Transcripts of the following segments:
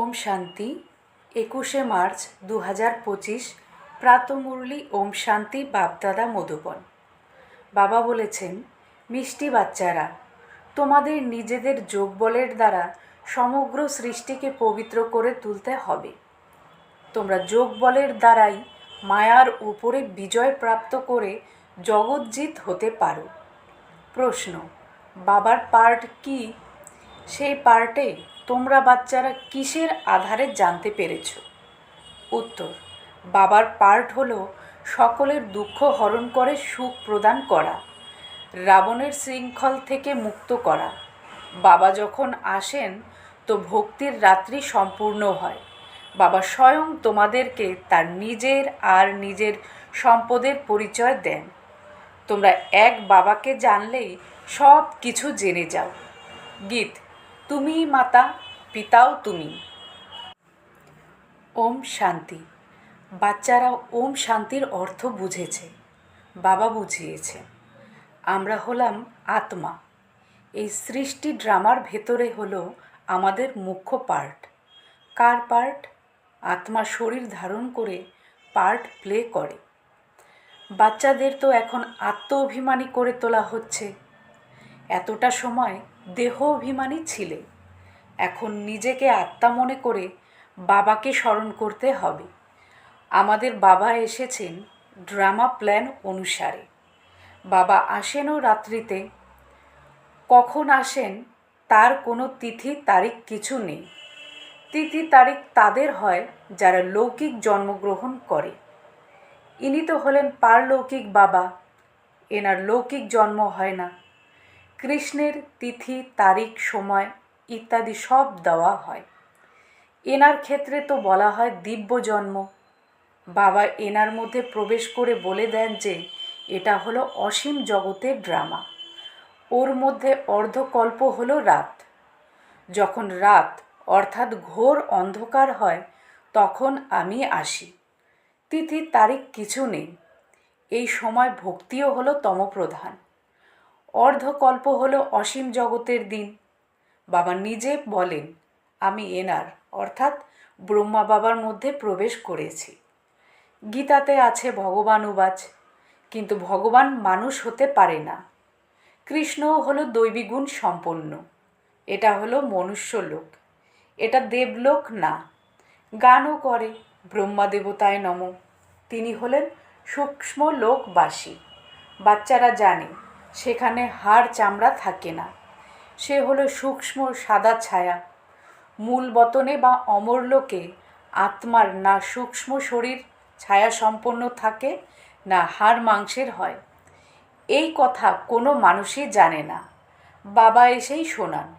ওম শান্তি, একুশে মার্চ দু হাজার পঁচিশ, প্রাতমুরলি ওম শান্তি বাপদাদা মধুবন। বাবা বলেছেন, মিষ্টি বাচ্চারা, তোমাদের নিজেদের যোগবলের দ্বারা সমগ্র সৃষ্টিকে পবিত্র করে তুলতে হবে। তোমরা যোগবলের দ্বারাই মায়ার উপরে বিজয় প্রাপ্ত করে জগজ্জিত হতে পারো। প্রশ্ন, বাবার পার্ট কি? সেই পার্টে তোমরা বাচ্চারা কিসের আধারে জানতে পেরেছ? উত্তর, বাবার পার্ট হলো সকলের দুঃখ হরণ করে সুখ প্রদান করা, রাবণের শৃঙ্খল থেকে মুক্ত করা। বাবা যখন আসেন, তো ভক্তির রাত্রি সম্পূর্ণ হয়। বাবা স্বয়ং তোমাদেরকে তার নিজের আর নিজের সম্পদের পরিচয় দেন। তোমরা এক বাবাকে জানলেই সব কিছু জেনে যাও। গীত তুমি মাতা পিতাও তুমি। ওম শান্তি। বাচ্চারা ওম শান্তির অর্থ বুঝেছে, বাবা বুঝিয়েছে। আমরা হলাম আত্মা। এই সৃষ্টি ড্রামার ভেতরে হলো আমাদের মুখ্য পার্ট। কার পার্ট? আত্মা শরীর ধারণ করে পার্ট প্লে করে। বাচ্চাদের তো এখন আত্ম অভিমানী করে তোলা হচ্ছে। এতটা সময় দেহ অভিমানী ছিলে। এখন নিজেকে আত্মা মনে করে বাবাকে স্মরণ করতে হবে। আমাদের বাবা এসেছেন ড্রামা প্ল্যান অনুসারে। বাবা আসেনও রাত্রিতে। কখন আসেন তার কোনো তিথি তারিখ কিছু নেই। তিথি তারিখ তাদের হয় যারা লৌকিক জন্মগ্রহণ করে। ইনি তো হলেন পারলৌকিক বাবা। এনার লৌকিক জন্ম হয় না। কৃষ্ণের তিথি তারিখ সময় ইত্যাদি সব দেওয়া হয়। এনার ক্ষেত্রে তো বলা হয় দিব্য জন্ম। বাবা এনার মধ্যে প্রবেশ করে বলে দেন যে, এটা হলো অসীম জগতের ড্রামা। ওর মধ্যে অর্ধকল্প হলো রাত। যখন রাত, অর্থাৎ ঘোর অন্ধকার হয়, তখন আমি আসি। তিথি, তারিখ কিছু নেই। এই সময় ভক্তিও হলো তমপ্রধান। অর্ধকল্প হলো অসীম জগতের দিন। বাবা নিজে বলেন, আমি এনার, অর্থাৎ ব্রহ্মা বাবার মধ্যে প্রবেশ করেছি। গীতাতে আছে ভগবান উবাচ, কিন্তু ভগবান মানুষ হতে পারে না। কৃষ্ণও হলো দৈবিগুণ সম্পন্ন। এটা হলো মনুষ্য লোক। এটা দেবলোক না। গানও করে, ব্রহ্মা দেবতায় নম। তিনি হলেন সূক্ষ্ম লোকবাসী। বাচ্চারা জানে, সেখানে হাড় চামড়া থাকে না। সে হলো সূক্ষ্ম সাদা ছায়া। মূল বতনে বা অমরলোকে আত্মার না সূক্ষ্ম শরীর ছায়া সম্পন্ন থাকে, না হাড় মাংসের হয়। এই কথা কোনো মানুষই জানে না। বাবা এসেই শোনান।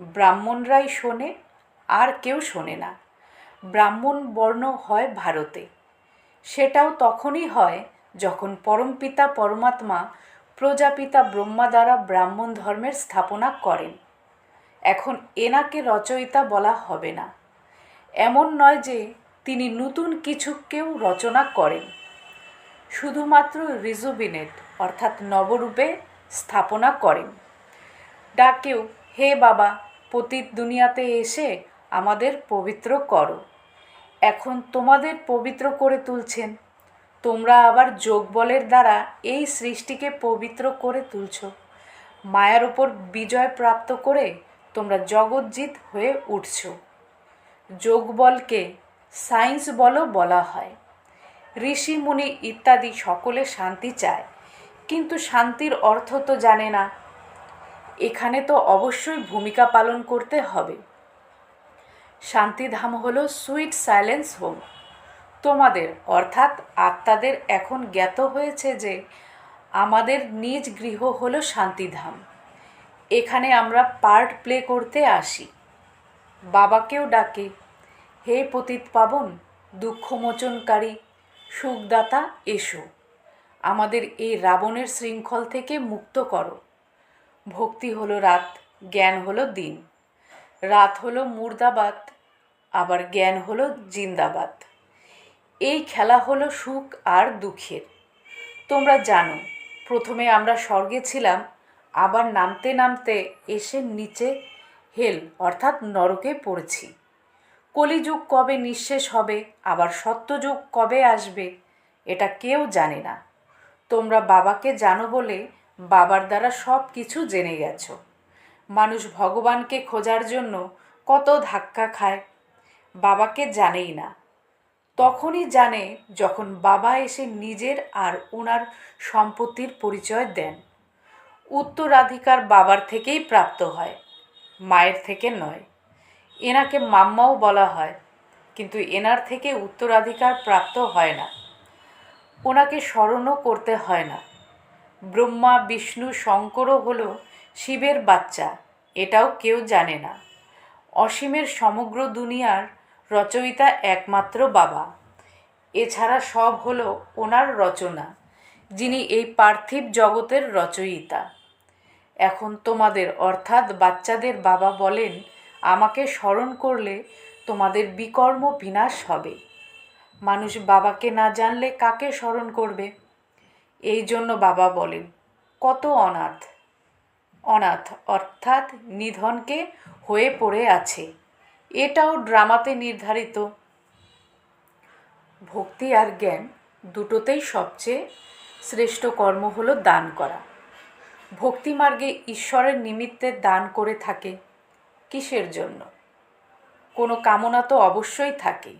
ব্রাহ্মণরাই শোনে, আর কেউ শোনে না। ব্রাহ্মণ বর্ণ হয় ভারতে। সেটাও তখনই হয় যখন পরমপিতা পরমাত্মা প্রজাপিতা ব্রহ্মা দ্বারা ব্রাহ্মণ ধর্মের স্থাপনা করেন। এখন এনাকে রচয়িতা বলা হবে না। এমন নয় যে তিনি নতুন কিছু কেউ রচনা করেন। শুধুমাত্র রিজুবিনেট, অর্থাৎ নবরূপে স্থাপনা করেন। ডাকেও, হে বাবা, পতিত দুনিয়াতে এসে আমাদের পবিত্র করো। এখন তোমাদের পবিত্র করে তুলছেন তোমরা আবার যোগবলের দ্বারা এই সৃষ্টিকে পবিত্র করে তুলছ। মায়ার ওপর বিজয় প্রাপ্ত করে তোমরা জগজ্জিত হয়ে উঠছ। যোগবলকে সায়েন্স বলও বলা হয়। ঋষি, মুনি ইত্যাদি সকলে শান্তি চায়, কিন্তু শান্তির অর্থ তো জানে না। এখানে তো অবশ্যই ভূমিকা পালন করতে হবে। শান্তিধাম হলো সুইট সাইলেন্স হোম। তোমাদের, অর্থাৎ আত্মাদের এখন জ্ঞাত হয়েছে যে আমাদের নিজ গৃহ হল শান্তিধাম। এখানে আমরা পার্ট প্লে করতে আসি। বাবাকেও ডাকে, হে পতিত পাবন, দুঃখমোচনকারী, সুখদাতা, এসো। আমাদের এই রাবণের শৃঙ্খল থেকে মুক্ত করো। ভক্তি হলো রাত, জ্ঞান হলো দিন। রাত হলো মুর্দাবাদ, আবার জ্ঞান হলো জিন্দাবাদ। এই খেলা হলো সুখ আর দুঃখের। তোমরা জানো, প্রথমে আমরা স্বর্গে ছিলাম, আবার নামতে নামতে এসে নিচে হেল, অর্থাৎ নরকে পড়েছি। কলিযুগ কবে নিঃশেষ হবে, আবার সত্যযুগ কবে আসবে, এটা কেউ জানে না। তোমরা বাবাকে জানো বলে বাবার দ্বারা সব কিছু জেনে গেছো। মানুষ ভগবানকে খোঁজার জন্য কত ধাক্কা খায়, বাবাকে জানেই না। তখনই জানে যখন বাবা এসে নিজের আর ওনার সম্পত্তির পরিচয় দেন। উত্তরাধিকার বাবার থেকেই প্রাপ্ত হয়, মায়ের থেকে নয়। এনাকে মাম্মাও বলা হয়, কিন্তু এনার থেকে উত্তরাধিকার প্রাপ্ত হয় না। ওনাকে স্মরণও করতে হয় না। ব্রহ্মা, বিষ্ণু, শঙ্করও হলো শিবের বাচ্চা, এটাও কেউ জানে না। অসীমের সমগ্র দুনিয়ার রচয়িতা একমাত্র বাবা। এছাড়া সব হলো ওনার রচনা, যিনি এই পার্থিব জগতের রচয়িতা। এখন তোমাদের, অর্থাৎ বাচ্চাদের বাবা বলেন, আমাকে স্মরণ করলে তোমাদের বিকর্ম বিনাশ হবে। মানুষ বাবাকে না জানলে কাকে স্মরণ করবে? এই জন্য বাবা বলেন, কত অনাথ। অনাথ অর্থাৎ নিধনকে হয়ে পড়ে আছে। এটাও ড্রামাতে নির্ধারিত। ভক্তি আর জ্ঞান দুটোতেই সবচেয়ে শ্রেষ্ঠ কর্ম হলো দান করা। ভক্তি মার্গে ঈশ্বরের নিমিত্তে দান করে থাকে কিসের জন্য? কোনো কামনা তো অবশ্যই থাকে।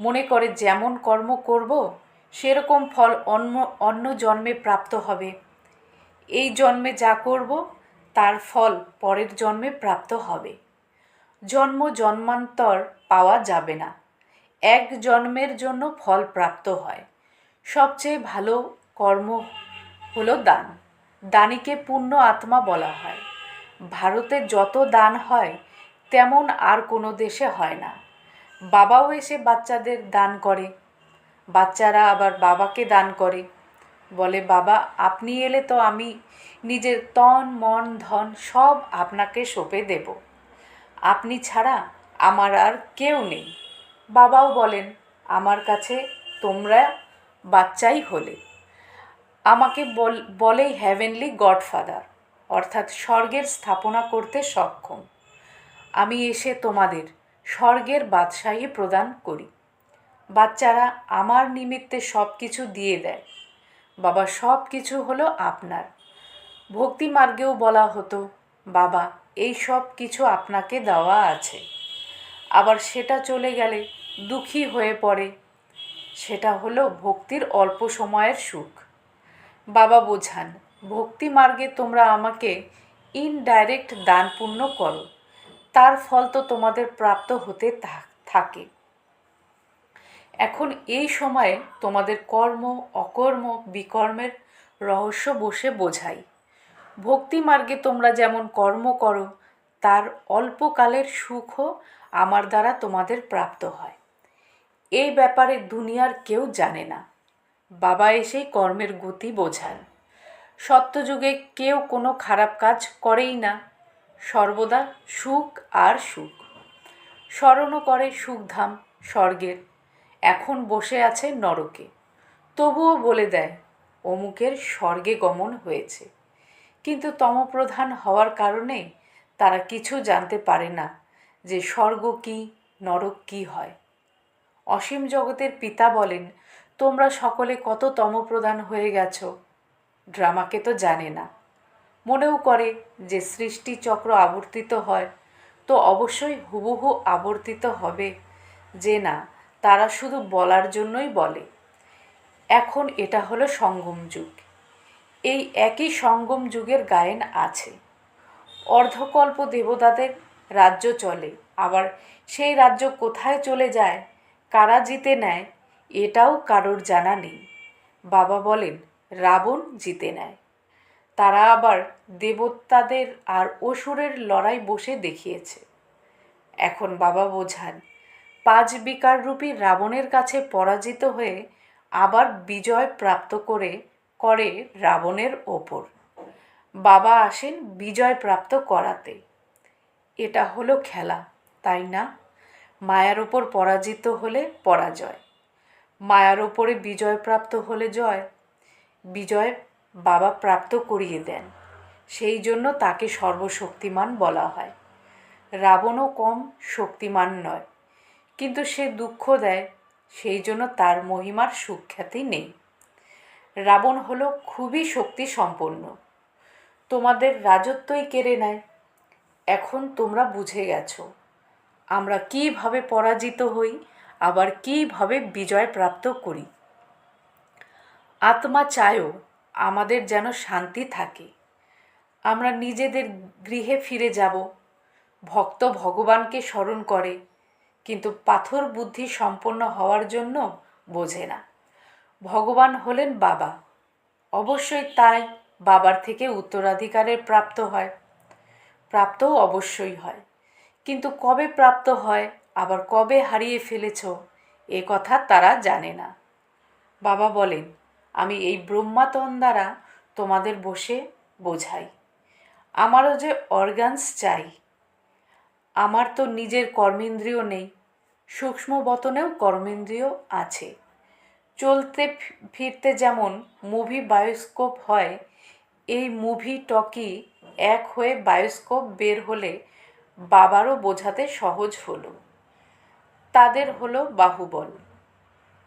মনে করে যেমন কর্ম করব, সেরকম ফল অন্য অন্য জন্মে প্রাপ্ত হবে। এই জন্মে যা করব, তার ফল পরের জন্মে প্রাপ্ত হবে। জন্ম জন্মান্তর পাওয়া যাবে না। এক জন্মের জন্য ফল প্রাপ্ত হয়। সবচেয়ে ভালো কর্ম হলো দান। দানিকে পূর্ণ আত্মা বলা হয়। ভারতে যত দান হয়, তেমন আর কোনো দেশে হয় না। বাবাও এসে বাচ্চাদের দান করে। বাচ্চারা আবার বাবাকে দান করে। বলে, বাবা, আপনি এলে তো আমি নিজের তন, মন, ধন সব আপনাকে সঁপে দেব। আপনি ছাড়া আমার আর কেউ নেই। বাবাও বলেন, আমার কাছে তোমরা বাচ্চাই হলে। আমাকে বল হ্যাভেনলি গডফাদার অর্থাৎ স্বর্গের স্থাপনা করতে সক্ষম। আমি এসে তোমাদের স্বর্গের বাদশাহী প্রদান করি। বাচ্চারা আমার নিমিত্তে সব কিছু দিয়ে দেয়। বাবা সব কিছু হলো আপনার। ভক্তি মার্গেও বলা হতো, বাবা এই সব কিছু আপনাকে দেওয়া আছে। আবার সেটা চলে গেলে দুঃখী হয়ে পড়ে। সেটা হলো ভক্তির অল্প সময়ের সুখ। বাবা বোঝান, ভক্তি মার্গে তোমরা আমাকে ইনডাইরেক্ট দান পূর্ণ করো। তার ফল তো তোমাদের প্রাপ্ত হতে থাকে। এখন এই সময়ে তোমাদের কর্ম, অকর্ম, বিকর্মের রহস্য বসে বোঝাই। ভক্তি মার্গে তোমরা যেমন কর্ম করো, তার অল্পকালের সুখও আমার দ্বারা তোমাদের প্রাপ্ত হয়। এই ব্যাপারে দুনিয়ার কেউ জানে না। বাবা এসেই কর্মের গতি বোঝান। সত্যযুগে কেউ কোনো খারাপ কাজ করেই না। সর্বদা সুখ আর সুখ। স্মরণও করে সুখধাম স্বর্গের। এখন বসে আছে নরকে। তবুও বলে দেয়, অমুকের স্বর্গে গমন হয়েছে। কিন্তু তমপ্রধান হওয়ার কারণে তারা কিছু জানতে পারে না যে স্বর্গ কি, নরক কি হয়। অসীম জগতের পিতা বলেন, তোমরা সকলে কত তমপ্রধান হয়ে গেছ। ড্রামাকে তো জানে না। মনেও করে যে সৃষ্টি চক্র আবর্তিত হয়, তো অবশ্যই হুবহু আবর্তিত হবে। যে না, তারা শুধু বলার জন্যই বলে। এখন এটা হলো সঙ্গম যুগ। এই একই সঙ্গম যুগের গায়েন আছে। অর্ধকল্প দেবতাদের রাজ্য চলে, আবার সেই রাজ্য কোথায় চলে যায়, কারা জিতে নেয়, এটাও কারোর জানা নেই। বাবা বলেন, রাবণ জিতে নেয়। তারা আবার দেবতাদের আর অসুরের লড়াই বসে দেখিয়েছে। এখন বাবা বোঝান, পাঁচ বিকার রূপী রাবণের কাছে পরাজিত হয়ে আবার বিজয় প্রাপ্ত করে করে রাবণের ওপর। বাবা আসেন বিজয় প্রাপ্ত করাতে। এটা হলো খেলা, তাই না? মায়ার ওপর পরাজিত হলে পরাজয়। মায়ার ওপরে বিজয় প্রাপ্ত হলে জয়। বিজয় বাবা প্রাপ্ত করিয়ে দেন। সেই জন্য তাকে সর্বশক্তিমান বলা হয়। রাবণও কম শক্তিমান নয়। কিন্তু সে দুঃখ দেয়, সেই জন্য তার মহিমার সুখ্যাতি নেই। রাবণ হলো খুবই শক্তি সম্পন্ন তোমাদের রাজত্বই কেড়ে নেয়। এখন তোমরা বুঝে গেছো। আমরা কীভাবে পরাজিত হই, আবার কীভাবে বিজয় প্রাপ্ত করি। আত্মা চায়ও আমাদের যেন শান্তি থাকে। আমরা নিজেদের গৃহে ফিরে যাব। ভক্ত ভগবানকে স্মরণ করে, কিন্তু পাথর বুদ্ধি সম্পন্ন হওয়ার জন্য বোঝে না। ভগবান হলেন বাবা। অবশ্যই তাই বাবার থেকে উত্তরাধিকারের প্রাপ্ত হয়। প্রাপ্তও অবশ্যই হয়। কিন্তু কবে প্রাপ্ত হয়, আবার কবে হারিয়ে ফেলেছ, এ কথা তারা জানে না। বাবা বলেন, আমি এই ব্রহ্মাতন দ্বারা তোমাদের বসে বোঝাই। আমারও যে অর্গানস চাই। আমার তো নিজের কর্মেন্দ্রিয় নেই। সূক্ষ্ম বতনেও কর্মেন্দ্রিয় আছে। চলতে ফিরতে যেমন মুভি বায়োস্কোপ হয়, এই মুভি টকি এক হয়ে বায়োস্কোপ বের হলে বাবারও বোঝাতে সহজ হলো। তাদের হলো বাহুবল,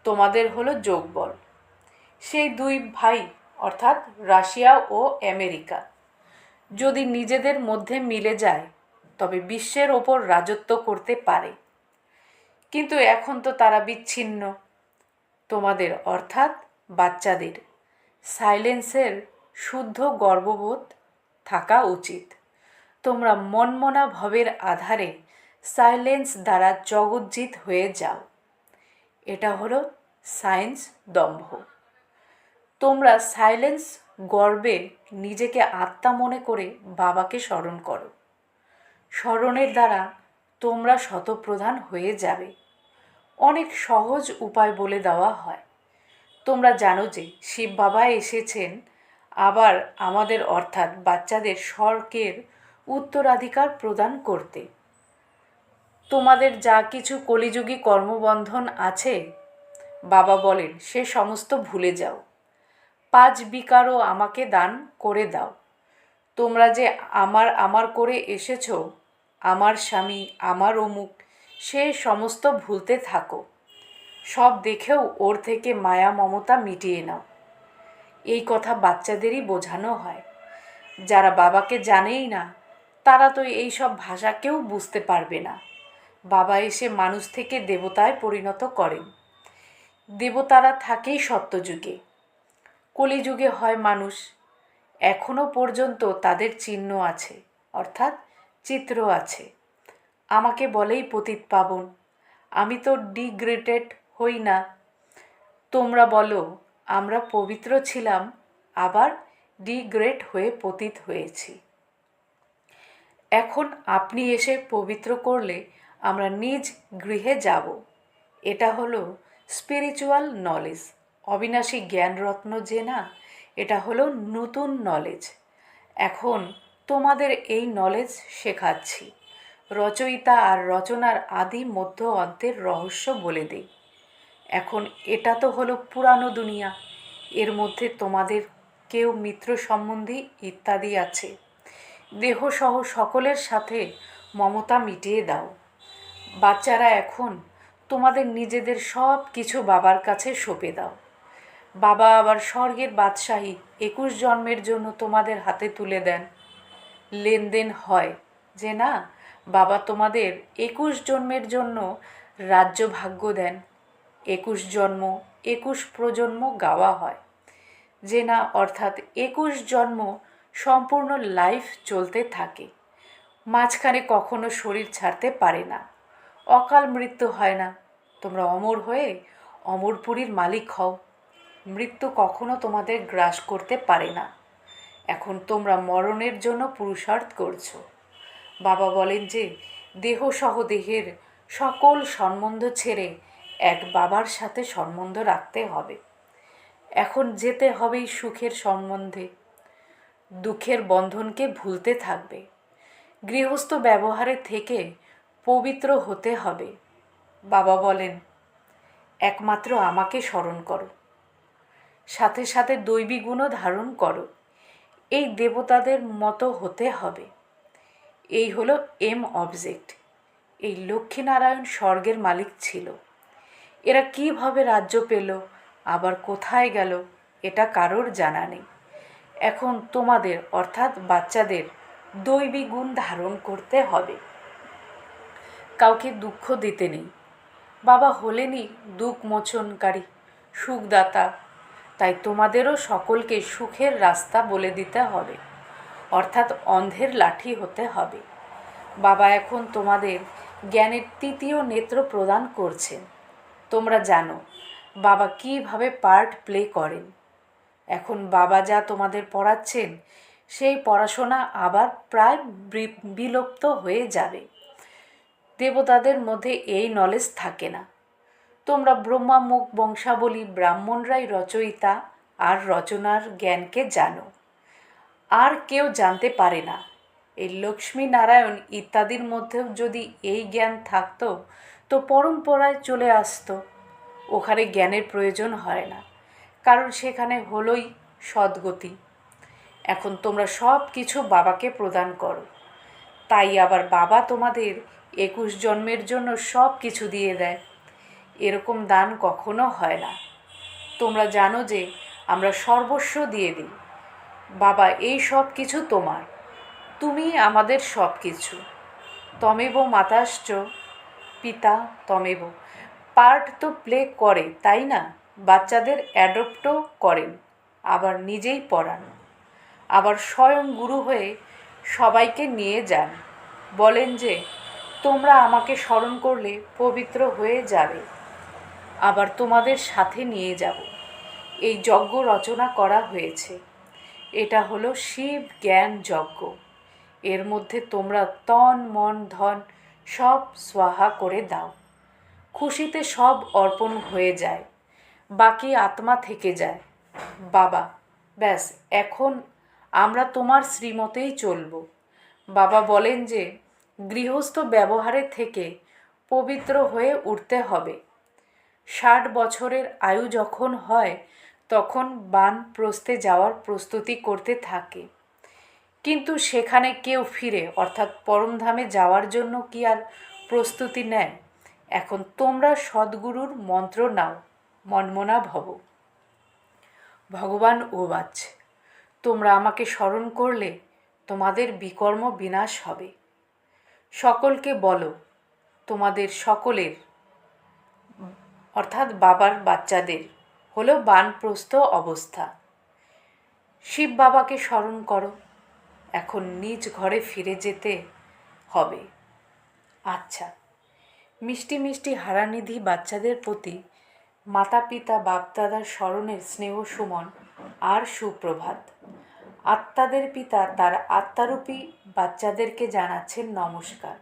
তোমাদের হলো যোগবল। সেই দুই ভাই, অর্থাৎ রাশিয়া ও আমেরিকা, যদি নিজেদের মধ্যে মিলে যায়, তবে বিশ্বের ওপর রাজত্ব করতে পারে। কিন্তু এখন তো তারা বিচ্ছিন্ন। তোমাদের, অর্থাৎ বাচ্চাদের। সাইলেন্সের শুদ্ধ গর্ববোধ থাকা উচিত। তোমরা মনমনা ভবের আধারে সাইলেন্স দ্বারা জগজ্জিত হয়ে যাও। এটা হলো সায়েন্স দম্ভ। তোমরা সাইলেন্স গর্বে নিজেকে আত্মা মনে করে বাবাকে স্মরণ করো। স্মরণের দ্বারা তোমরা শতপ্রধান হয়ে যাবে। অনেক সহজ উপায় বলে দেওয়া হয়। তোমরা জানো যে শিব বাবা এসেছেন আবার আমাদের অর্থাৎ বাচ্চাদের স্বর্গের উত্তরাধিকার প্রদান করতে। তোমাদের যা কিছু কলিযুগী কর্মবন্ধন আছে, বাবা বলেন, সে সমস্ত ভুলে যাও। পাঁচ বিকারও আমাকে দান করে দাও। তোমরা যে আমার আমার করে এসেছ, আমার স্বামী আমার অমুক সে সমস্ত ভুলতে থাকো। সব দেখেও ওর থেকে মায়া, মমতা মিটিয়ে নাও। এই কথা বাচ্চাদেরই বোঝানো হয়। যারা বাবাকে জানেই না, তারা তো এই সব ভাষা কেউ বুঝতে পারবে না। বাবা এসে মানুষ থেকে দেবতায় পরিণত করেন। দেবতারা থাকেই সত্যযুগে। কলিযুগে হয় মানুষ। এখনও পর্যন্ত তাদের চিহ্ন আছে, অর্থাৎ চিত্র আছে। আমাকে বলেই পতিত পাবন। আমি তো ডিগ্রেটেড হই না। তোমরা বলো, আমরা পবিত্র ছিলাম, আবার ডিগ্রেড হয়ে পতিত হয়েছি। এখন আপনি এসে পবিত্র করলে আমরা নিজ গৃহে যাব। এটা হলো স্পিরিচুয়াল নলেজ অবিনাশী জ্ঞানরত্ন যে না এটা হলো নতুন নলেজ এখন তোমাদের এই নলেজ শেখাচ্ছি। রচয়িতা আর রচনার আদি মধ্য অন্তের রহস্য বলে দিই এখন এটা তো হলো পুরানো দুনিয়া। এর মধ্যে তোমাদের কেউ মিত্র সম্বন্ধী ইত্যাদি আছে। দেহসহ সকলের সাথে মমতা মিটিয়ে দাও। বাচ্চারা এখন তোমাদের নিজেদের সব কিছু বাবার কাছে সঁপে দাও। বাবা আবার স্বর্গের বাদশাহী একুশ জন্মের জন্য তোমাদের হাতে তুলে দেন। লেনদেন হয়, যে না? বাবা তোমাদের একুশ জন্মের জন্য রাজ্য ভাগ্য দেন। একুশ জন্ম, একুশ প্রজন্ম গাওয়া হয়। যে না, অর্থাৎ একুশ জন্ম সম্পূর্ণ লাইফ চলতে থাকে। মাঝখানে কখনো শরীর ছাড়তে পারে না। অকাল মৃত্যু হয় না। তোমরা অমর হয়ে অমরপুরীর মালিক হও। মৃত্যু কখনো তোমাদের গ্রাস করতে পারে না। এখন তোমরা মরণের জন্য পুরুষার্থ করছ। বাবা বলেন যে, দেহসহ দেহের সকল সম্বন্ধ ছেড়ে এক বাবার সাথে সম্বন্ধ রাখতে হবে। এখন যেতে হবেই সুখের সম্বন্ধে। দুঃখের বন্ধনকে ভুলতে থাকবে। গৃহস্থ ব্যবহারের থেকে পবিত্র হতে হবে। বাবা বলেন, একমাত্র আমাকে স্মরণ করো। সাথে সাথে দৈবী গুণও ধারণ করো। এই দেবতাদের মতো হতে হবে। এই হলো এম অবজেক্ট। এই লক্ষ্মীনারায়ণ স্বর্গের মালিক ছিল। এরা কীভাবে রাজ্য পেল, আবার কোথায় গেল, এটা কারোর জানা নেই। এখন তোমাদের, অর্থাৎ বাচ্চাদের, দৈবী গুণ ধারণ করতে হবে। কাউকে দুঃখ দিতে নেই। বাবা হলেনই দুঃখ মোচনকারী সুখদাতা। তাই তোমাদেরও সকলকে সুখের রাস্তা বলে দিতে হবে। অর্থাৎ অন্ধের লাঠি হতে হবে। বাবা এখন তোমাদের জ্ঞানের তৃতীয় নেত্র প্রদান করছেন। তোমরা জানো, বাবা কীভাবে পার্ট প্লে করেন। এখন বাবা যা তোমাদের পড়াচ্ছেন, সেই পড়াশোনা আবার প্রায় বিলুপ্ত হয়ে যাবে। দেবতাদের মধ্যে এই নলেজ থাকে না। তোমরা ব্রহ্মামুখ বংশাবলী, ব্রাহ্মণরাই রচয়িতা আর রচনার জ্ঞানকে জানো। আর কেউ জানতে পারে না। এই লক্ষ্মী নারায়ণ ইত্যাদির মধ্যেও যদি এই জ্ঞান থাকতো, তো পরম্পরায় চলে আসতো। ওখানে জ্ঞানের প্রয়োজন হয় না, কারণ সেখানে হলোই সদ্গতি। এখন তোমরা সব কিছু বাবাকে প্রদান করো। তাই আবার বাবা তোমাদের একুশ জন্মের জন্য সব কিছু দিয়ে দেয়। এরকম দান কখনো হয় না। তোমরা জানো যে আমরা সর্বস্ব দিয়ে দিই। বাবা, এই সব কিছু তোমার। তুমি আমাদের সব কিছু। তমেব মাতাশ্চ, পিতা তমেব। পার্ট তো প্লে করে, তাই না? বাচ্চাদের অ্যাডপ্টও করেন, আবার নিজেই পড়ান। আবার স্বয়ং গুরু হয়ে সবাইকে নিয়ে যান। বলেন যে, তোমরা আমাকে স্মরণ করলে পবিত্র হয়ে যাবে। আবার তোমাদের সাথে নিয়ে যাব। এই যজ্ঞ রচনা করা হয়েছে। এটা হলো শিব জ্ঞান যজ্ঞ। এর মধ্যে তোমরা তন, মন, ধন সব স্বাহা করে দাও। খুশিতে সব অর্পণ হয়ে যায়, বাকি আত্মা থেকে যায়। বাবা, ব্যাস, এখন আমরা তোমার শ্রীমতেই চলব। বাবা বলেন যে, গৃহস্থ ব্যবহারের থেকে পবিত্র হয়ে উঠতে হবে। ষাট বছরের আয়ু যখন হয় তখন বান প্রস্তে যাওয়ার প্রস্তুতি করতে থাকে। কিন্তু সেখানে কেউ ফিরে, অর্থাৎ পরমধামে যাওয়ার জন্য কি আর প্রস্তুতি নেয়? এখন তোমরা সদ্গুরুর মন্ত্র নাও, মনমনা ভব। ভগবান ওবাচ, তোমরা আমাকে স্মরণ করলে তোমাদের বিকর্ম বিনাশ হবে। সকলকে বলো, তোমাদের সকলের, অর্থাৎ বাবার বাচ্চাদের হলো বানপ্রস্থ অবস্থা। শিব বাবাকে স্মরণ করো, এখন নিজ ঘরে ফিরে যেতে হবে। আচ্ছা মিষ্টি মিষ্টি হারানিধি বাচ্চাদের প্রতি মাতা পিতা বাপদাদার স্মরণের স্নেহ সুমন আর সুপ্রভাত। আত্মাদের পিতা তার আত্মারূপী বাচ্চাদেরকে জানাচ্ছেন নমস্কার।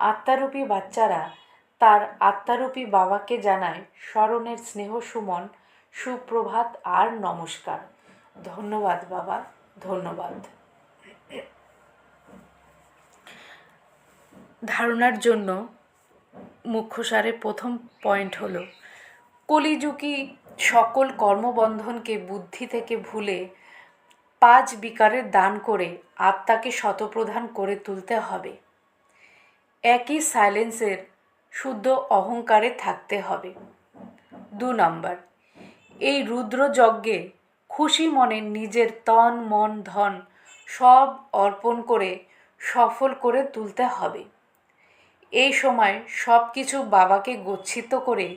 আত্মারূপী বাচ্চারা তার আত্মারূপী বাবাকে জানায় স্মরণের স্নেহ সুমন সুপ্রভাত আর নমস্কার। ধন্যবাদ বাবা, ধন্যবাদ। ধারণার জন্য মুখ্য সারের প্রথম পয়েন্ট হলো, কলিযুগী সকল কর্মবন্ধনকে বুদ্ধি থেকে ভুলে পাঁচ বিকারের দান করে আত্মাকে শতপ্রধান করে তুলতে হবে। একই সাইলেন্সের শুদ্ধ অহংকারে থাকতে হবে। দু নম্বর এই রুদ্রযজ্ঞে খুশি মনে নিজের তন, মন, ধন সব অর্পণ করে সফল করে তুলতে হবে। এই সময় সব কিছু বাবাকে গচ্ছিত করে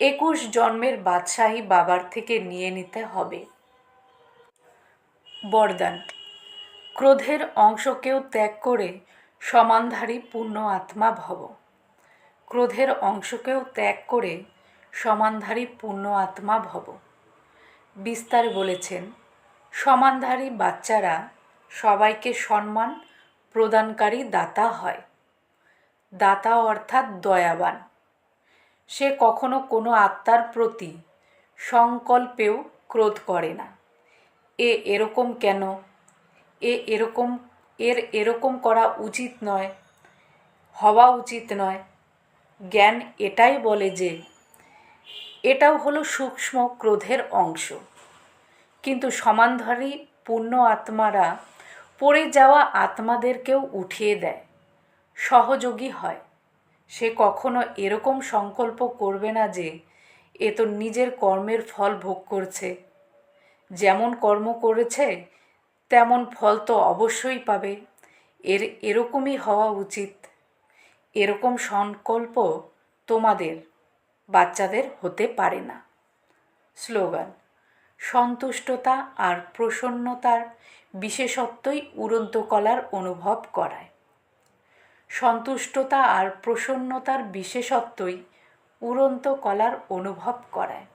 একুশ জন্মের বাদশাহী বাবার থেকে নিয়ে নিতে হবে। বরদান। ক্রোধের অংশকেও ত্যাগ করে সমানধারী পূর্ণ আত্মা ভব। ক্রোধের অংশকেও ত্যাগ করে সমানধারী পূর্ণ আত্মা ভব। বিস্তার বলেছেন, সমানধারী বাচ্চারা সবাইকে সম্মান প্রদানকারী দাতা হয়। দাতা অর্থাৎ দয়াবান। সে কখনো কোনো আত্মার প্রতি সংকল্পেও ক্রোধ করে না। এ এরকম কেন? এ এরকম, এর এরকম করা উচিত নয়, হওয়া উচিত নয়। জ্ঞান এটাই বলে যে এটাও হলো সূক্ষ্ম ক্রোধের অংশ। কিন্তু সমানধারী পূর্ণ আত্মারা পড়ে যাওয়া আত্মাদেরকেও উঠিয়ে দেয়। সহযোগী হয়। সে কখনো এরকম সংকল্প করবে না যে, এ তো নিজের কর্মের ফল ভোগ করছে। যেমন কর্ম করেছে, তেমন ফল তো অবশ্যই পাবে। এর এরকমই হওয়া উচিত। এরকম সংকল্প তোমাদের বাচ্চাদের হতে পারে না। স্লোগান, সন্তুষ্টতা আর প্রসন্নতার বিশেষত্বই উড়ন্ত কলার অনুভব করায়। সন্তুষ্টতা আর প্রসন্নতার বিশেষত্বই উড়ন্ত কলার অনুভব করায়।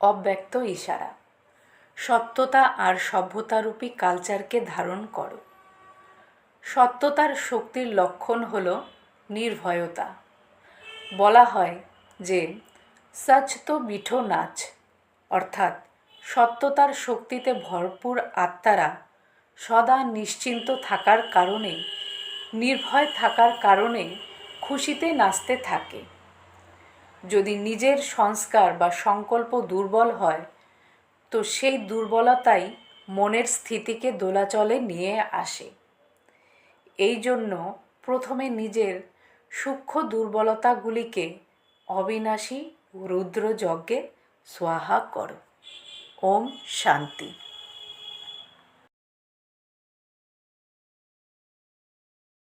অব্যক্ত ইশারা, সত্যতা আর সভ্যতারূপী কালচারকে ধারণ করো। সত্যতার শক্তির লক্ষণ হল নির্ভয়তা। বলা হয় যে, সচ তো মিঠো নাচ। অর্থাৎ, সত্যতার শক্তিতে ভরপুর আত্মারা সদা নিশ্চিন্ত থাকার কারণে, নির্ভয় থাকার কারণে খুশিতে নাচতে থাকে। যদি নিজের সংস্কার বা সংকল্প দুর্বল হয়, তো সেই দুর্বলতাই মনের স্থিতিকে দোলাচলে নিয়ে আসে। এই জন্য প্রথমে নিজের সূক্ষ্ম দুর্বলতাগুলিকে অবিনাশী রুদ্র যজ্ঞে করো। ওম শান্তি।